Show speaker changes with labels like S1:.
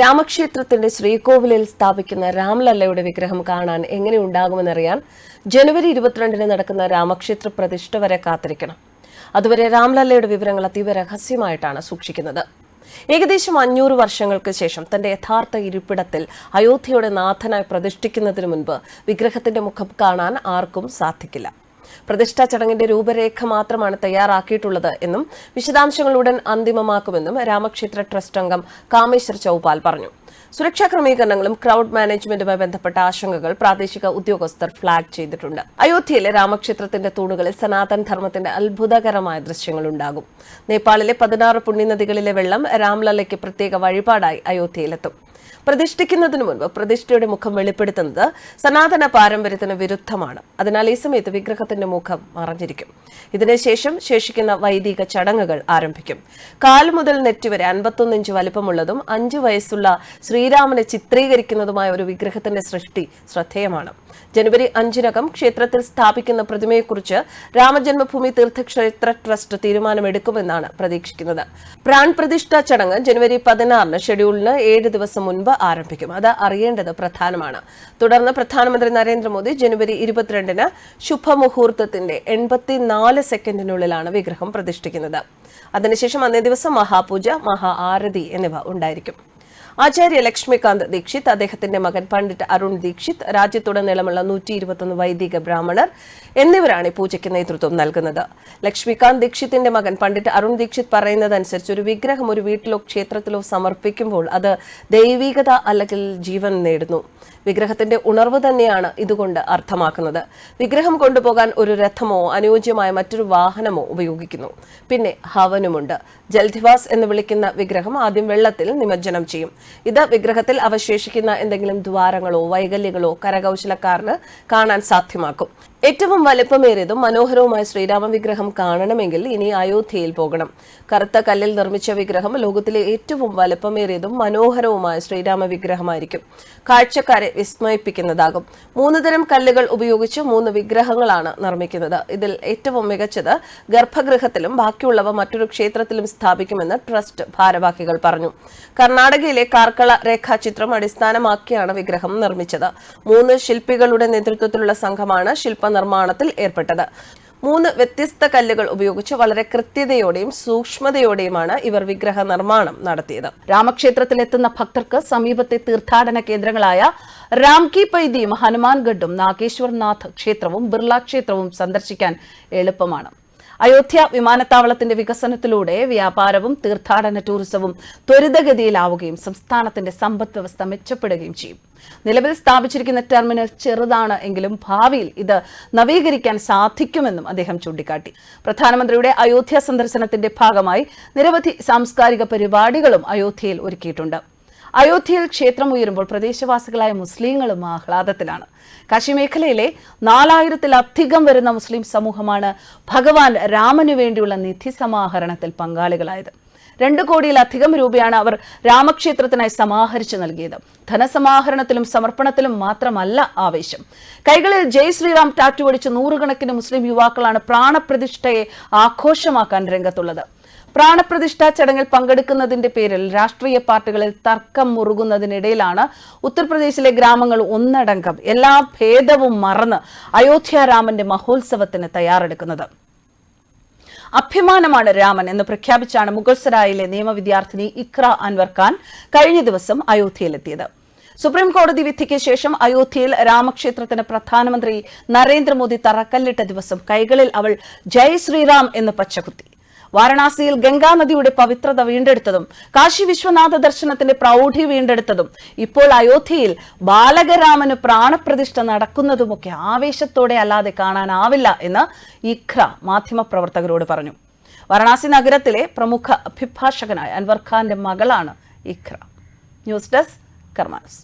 S1: രാമക്ഷേത്രത്തിന്റെ ശ്രീകോവിലിൽ സ്ഥാപിക്കുന്ന രാംലല്ലയുടെ വിഗ്രഹം കാണാൻ എങ്ങനെ ഉണ്ടാകുമെന്നറിയാൻ ജനുവരി ഇരുപത്തിരണ്ടിന് നടക്കുന്ന രാമക്ഷേത്ര പ്രതിഷ്ഠ വരെ കാത്തിരിക്കണം. അതുവരെ രാംലല്ലയുടെ വിവരങ്ങൾ അതീവ രഹസ്യമായിട്ടാണ് സൂക്ഷിക്കുന്നത്. ഏകദേശം അഞ്ഞൂറ് വർഷങ്ങൾക്ക് ശേഷം തന്റെ യഥാർത്ഥ ഇരിപ്പിടത്തിൽ അയോധ്യയുടെ നാഥനായി പ്രതിഷ്ഠിക്കുന്നതിന് മുൻപ് വിഗ്രഹത്തിന്റെ മുഖം കാണാൻ ആർക്കും സാധിക്കില്ല. പ്രതിഷ്ഠാ ചടങ്ങിന്റെ രൂപരേഖ മാത്രമാണ് തയ്യാറാക്കിയിട്ടുള്ളത് എന്നും വിശദാംശങ്ങൾ ഉടൻ അന്തിമമാക്കുമെന്നും രാമക്ഷേത്ര ട്രസ്റ്റ് അംഗം കാമേശ്വർ ചൌപാൽ പറഞ്ഞു. സുരക്ഷാ ക്രമീകരണങ്ങളും ക്രൗഡ് മാനേജ്മെന്റുമായി ബന്ധപ്പെട്ട ആശങ്കകൾ പ്രാദേശിക ഉദ്യോഗസ്ഥർ ഫ്ളാഗ് ചെയ്തിട്ടുണ്ട്. അയോധ്യയിലെ രാമക്ഷേത്രത്തിന്റെ തൂണുകളിൽ സനാതൻ ധർമ്മത്തിന്റെ അത്ഭുതകരമായ ദൃശ്യങ്ങൾ ഉണ്ടാകും. നേപ്പാളിലെ പതിനാറ് പുണ്യനദികളിലെ വെള്ളം രാംലല്ലയ്ക്ക് പ്രത്യേക വഴിപാടായി അയോധ്യയിലെത്തും. പ്രതിഷ്ഠിക്കുന്നതിന് മുൻപ് പ്രതിഷ്ഠയുടെ മുഖം വെളിപ്പെടുത്തുന്നത് സനാതന പാരമ്പര്യത്തിന് വിരുദ്ധമാണ്. അതിനാൽ ഈ സമയത്ത് വിഗ്രഹത്തിന്റെ മുഖം മറഞ്ഞിരിക്കും. ഇതിനുശേഷം ശേഷിക്കുന്ന വൈദിക ചടങ്ങുകൾ ആരംഭിക്കും. കാൽ മുതൽ നെറ്റി വരെ അൻപത്തൊന്ന് ഇഞ്ച് വലിപ്പമുള്ളതും അഞ്ചു വയസ്സുള്ള ശ്രീരാമനെ ചിത്രീകരിക്കുന്നതുമായ ഒരു വിഗ്രഹത്തിന്റെ സൃഷ്ടി ശ്രദ്ധേയമാണ്. ജനുവരി അഞ്ചിനകം ക്ഷേത്രത്തിൽ സ്ഥാപിക്കുന്ന പ്രതിമയെക്കുറിച്ച് രാമജന്മഭൂമി തീർത്ഥക്ഷേത്ര ട്രസ്റ്റ് തീരുമാനമെടുക്കുമെന്നാണ് പ്രതീക്ഷിക്കുന്നത്. പ്രാൺ പ്രതിഷ്ഠാ ചടങ്ങ് ജനുവരി പതിനാറിന് ഷെഡ്യൂളിന് ഏഴ് ദിവസം മുൻപ് ആരംഭിക്കും. അത് അറിയേണ്ടത് പ്രധാനമാണ്. തുടർന്ന് പ്രധാനമന്ത്രി നരേന്ദ്രമോദി ജനുവരി ഇരുപത്തിരണ്ടിന് ശുഭമുഹൂർത്തത്തിന്റെ എൺപത്തിനാല് സെക്കൻഡിനുള്ളിലാണ് വിഗ്രഹം പ്രതിഷ്ഠിക്കുന്നത്. അതിനുശേഷം അന്നേ ദിവസം മഹാപൂജ മഹാ ആരതി എന്നിവ ഉണ്ടായിരിക്കും. ആചാര്യ ലക്ഷ്മികാന്ത് ദീക്ഷിത് അദ്ദേഹത്തിന്റെ മകൻ പണ്ഡിറ്റ് അരുൺ ദീക്ഷിത് രാജ്യത്തുടനീളമുള്ള നൂറ്റി ഇരുപത്തൊന്ന് വൈദിക ബ്രാഹ്മണർ എന്നിവരാണ് പൂജയ്ക്ക് നേതൃത്വം നൽകുന്നത്. ലക്ഷ്മികാന്ത് ദീക്ഷിത്തിന്റെ മകൻ പണ്ഡിറ്റ് അരുൺ ദീക്ഷിത് പറയുന്നതനുസരിച്ച് ഒരു വിഗ്രഹം ഒരു വീട്ടിലോ ക്ഷേത്രത്തിലോ സമർപ്പിക്കുമ്പോൾ അത് ദൈവികത അല്ലെങ്കിൽ ജീവൻ നേടുന്നു. വിഗ്രഹത്തിന്റെ ഉണർവ് തന്നെയാണ് ഇതുകൊണ്ട് അർത്ഥമാക്കുന്നത്. വിഗ്രഹം കൊണ്ടുപോകാൻ ഒരു രഥമോ അനുയോജ്യമായ മറ്റൊരു വാഹനമോ ഉപയോഗിക്കുന്നു. പിന്നെ ഹവനുമുണ്ട്. ജൽധിവാസ് എന്ന് വിളിക്കുന്ന വിഗ്രഹം ആദ്യം വെള്ളത്തിൽ നിമജ്ജനം ചെയ്യും. ഇത് വിഗ്രഹത്തിൽ അവശേഷിക്കുന്ന എന്തെങ്കിലും ദ്വാരങ്ങളോ വൈകല്യങ്ങളോ കരകൗശലക്കാരന് കാണാൻ സാധ്യമാക്കും. ഏറ്റവും വലുപ്പമേറിയതും മനോഹരവുമായ ശ്രീരാമ വിഗ്രഹം കാണണമെങ്കിൽ ഇനി അയോധ്യയിൽ പോകണം. കറുത്ത കല്ലിൽ നിർമ്മിച്ച വിഗ്രഹം ലോകത്തിലെ ഏറ്റവും വലുപ്പമേറിയതും മനോഹരവുമായ ശ്രീരാമ വിഗ്രഹമായിരിക്കും. കാഴ്ചക്കാരെ വിസ്മയിപ്പിക്കുന്നതാകും. മൂന്ന് തരം കല്ലുകൾ ഉപയോഗിച്ച് മൂന്ന് വിഗ്രഹങ്ങളാണ് നിർമ്മിക്കുന്നത്. ഇതിൽ ഏറ്റവും മികച്ചത് ഗർഭഗൃഹത്തിലും ബാക്കിയുള്ളവ മറ്റൊരു ക്ഷേത്രത്തിലും സ്ഥാപിക്കുമെന്ന് ട്രസ്റ്റ് ഭാരവാഹികൾ പറഞ്ഞു. കർണാടകയിലെ കാർക്കള രേഖാചിത്രം അടിസ്ഥാനമാക്കിയാണ് വിഗ്രഹം നിർമ്മിച്ചത്. മൂന്ന് ശില്പികളുടെ നേതൃത്വത്തിലുള്ള സംഘമാണ് ശില്പ നിർമ്മാണത്തിൽ ഏർപ്പെട്ടത്. മൂന്ന് വ്യത്യസ്ത കല്ലുകൾ ഉപയോഗിച്ച് വളരെ കൃത്യതയോടെയും സൂക്ഷ്മതയോടെയുമാണ് ഇവർ വിഗ്രഹ നിർമ്മാണം നടത്തിയത്. രാമക്ഷേത്രത്തിലെത്തുന്ന ഭക്തർക്ക് സമീപത്തെ തീർത്ഥാടന കേന്ദ്രങ്ങളായ രാംകി പൈതിയും ഹനുമാൻഗഡും നാഗേശ്വർനാഥ് ക്ഷേത്രവും ബിർള ക്ഷേത്രവും സന്ദർശിക്കാൻ എളുപ്പമാണ്. അയോധ്യ വിമാനത്താവളത്തിന്റെ വികസനത്തിലൂടെ വ്യാപാരവും തീർത്ഥാടന ടൂറിസവും ത്വരിതഗതിയിലാവുകയും സംസ്ഥാനത്തിന്റെ സമ്പദ് വ്യവസ്ഥ മെച്ചപ്പെടുകയും ചെയ്യും. നിലവിൽ സ്ഥാപിച്ചിരിക്കുന്ന ടെർമിനൽ ചെറുതാണ് എങ്കിലും ഭാവിയിൽ ഇത് നവീകരിക്കാൻ സാധിക്കുമെന്നും അദ്ദേഹം ചൂണ്ടിക്കാട്ടി. പ്രധാനമന്ത്രിയുടെ അയോധ്യ സന്ദർശനത്തിന്റെ ഭാഗമായി നിരവധി സാംസ്കാരിക പരിപാടികളും അയോധ്യയിൽ ഒരുക്കിയിട്ടുണ്ട്. അയോധ്യയിൽ ക്ഷേത്രം ഉയരുമ്പോൾ പ്രദേശവാസികളായ മുസ്ലിങ്ങളും ആഹ്ലാദത്തിലാണ്. കാശി മേഖലയിലെ നാലായിരത്തിലധികം വരുന്ന മുസ്ലിം സമൂഹമാണ് ഭഗവാൻ രാമനു വേണ്ടിയുള്ള നിധി സമാഹരണത്തിൽ പങ്കാളികളായത്. രണ്ട് കോടിയിലധികം രൂപയാണ് അവർ രാമക്ഷേത്രത്തിനായി സമാഹരിച്ചു നൽകിയത്. ധനസമാഹരണത്തിലും സമർപ്പണത്തിലും മാത്രമല്ല ആവേശം. കൈകളിൽ ജയ് ശ്രീറാം ടാറ്റു അടിച്ച നൂറുകണക്കിന് മുസ്ലിം യുവാക്കളാണ് പ്രാണപ്രതിഷ്ഠയെ ആഘോഷമാക്കാൻ രംഗത്തുള്ളത്. പ്രാണപ്രതിഷ്ഠാ ചടങ്ങിൽ പങ്കെടുക്കുന്നതിന്റെ പേരിൽ രാഷ്ട്രീയ പാർട്ടികളിൽ തർക്കം മുറുകുന്നതിനിടയിലാണ് ഉത്തർപ്രദേശിലെ ഗ്രാമങ്ങൾ ഒന്നടങ്കം എല്ലാ ഭേദവും മറന്ന് അയോധ്യ രാമന്റെ മഹോത്സവത്തിന് തയ്യാറെടുക്കുന്നത്. അഭിമാനമാണ് രാമൻ എന്ന് പ്രഖ്യാപിച്ചാണ് മുഗൾസരായിലെ നിയമവിദ്യാർത്ഥിനി ഇക്ര അൻവർ ഖാൻ കഴിഞ്ഞ ദിവസം അയോധ്യയിലെത്തിയത്. സുപ്രീം കോടതി വിധിക്ക് ശേഷം അയോധ്യയിൽ രാമക്ഷേത്രത്തിന് പ്രധാനമന്ത്രി നരേന്ദ്രമോദി തറക്കല്ലിട്ട ദിവസം കൈകളിൽ അവൾ ജയ് ശ്രീറാം എന്ന് പച്ചകുത്തി. വാരണാസിയിൽ ഗംഗാനദിയുടെ പവിത്രത വീണ്ടെടുത്തതും കാശി വിശ്വനാഥ ദർശനത്തിന്റെ പ്രൗഢി വീണ്ടെടുത്തതും ഇപ്പോൾ അയോധ്യയിൽ ബാലകരാമന് പ്രാണപ്രതിഷ്ഠ നടക്കുന്നതുമൊക്കെ ആവേശത്തോടെ അല്ലാതെ കാണാനാവില്ല എന്ന് ഇഖ്ര മാധ്യമപ്രവർത്തകരോട് പറഞ്ഞു. വാരണാസി നഗരത്തിലെ പ്രമുഖ അഭിഭാഷകനായ അൻവർ ഖാന്റെ മകളാണ് ഇഖ്ര. News desk കർമാനസ്.